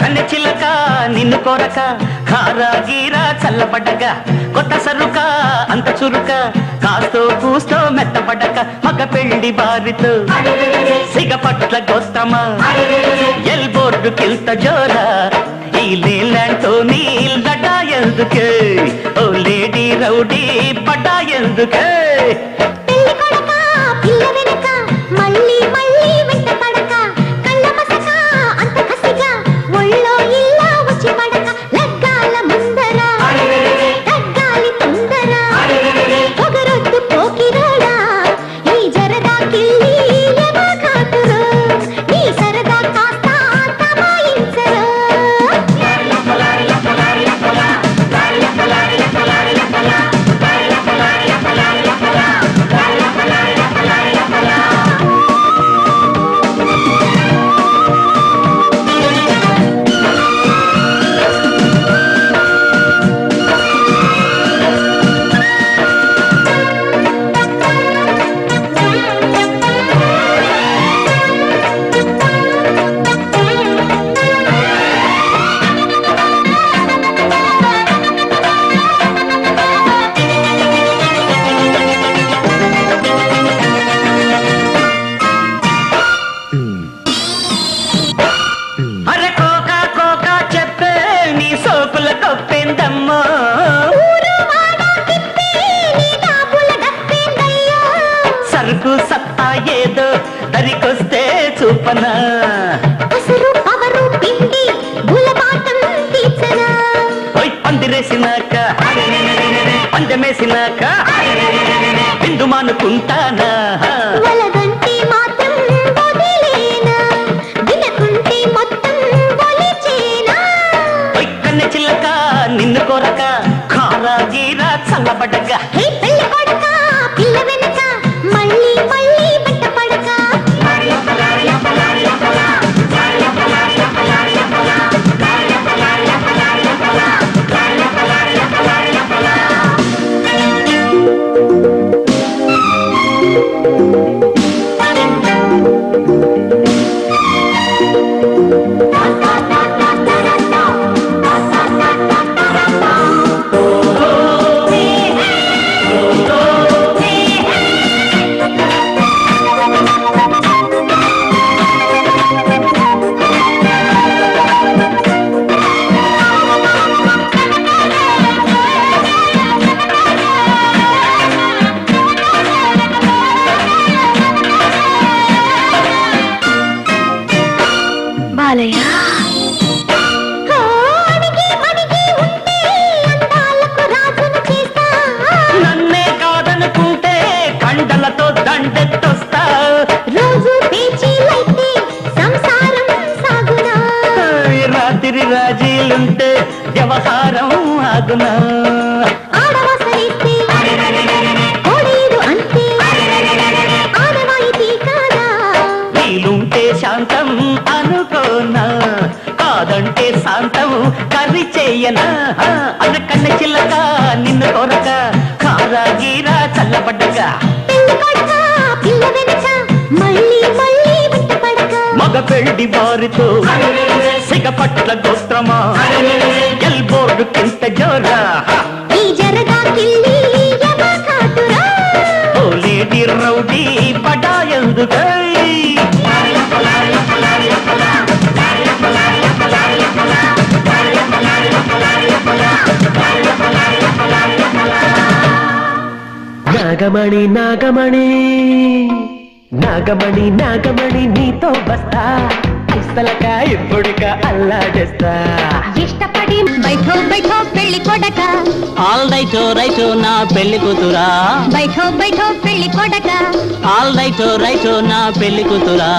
కన్నె చిల్లక నిన్ను హారా గీరా చల్లబడ్డక కొత్త సరుక అంత చురుక కాస్తో కూస్తో మెత్తపడ్డక మగ పెళ్ళి బారితో సిగ పట్ల గొస్తమా ఎల్ బోర్డు కిల్త జోరా ఈ లేలంటో నీల్ లడ్డా ఎందుకే? ఓ లేడీ రౌడీ పడ్డా ఎందుకే? చూపనా? అసలు పవరు పిండి గులబాటం తీర్చనా? ఓయ్ పందిరేసినాక పందమేసినాక బిందు మానుకుంటానా? వలదంటే మాత్రం వదిలేనా? వినకుంటే మొత్తం ఒలిచేనా? ఓయ్ కన్నె చిల్లక నిన్ను కొరక కారా గీరా చల్లబడ్డగా రాత్రి రాజీలుంటే వ్యవహారం ఆగునా? వీలుంటే శాంతం అనుకోనా? కాదంటే శాంతం కర్రీ చెయ్యనా అనకన్న చిల్లక నిన్ను కొరక కారా గీరా చల్లబడ్డగా పడక. మగ పెళ్ళి వారితో పట్ల గోత్రమా ఎల్ బోర్డు కింత జోరా? ఈ జరగా కిల్లి యమ కాటురా? ఓ లేడీ రౌడీ పడా ఎందుకై? నాగమణి నాగమణి నాగమణి నాగమణి నీతో బస్తా పుస్తలక ఇప్పుడుక అల్లాడేస్తా ఇష్టపడి బైఠో బైఠో పెళ్ళి కొడక. ఆల్ రైటో రైటో నా పెళ్ళి కూతురా. బైఠో బైఠో పెళ్ళి కొడక. ఆల్ రైటో రైటో నా పెళ్ళి కూతురా.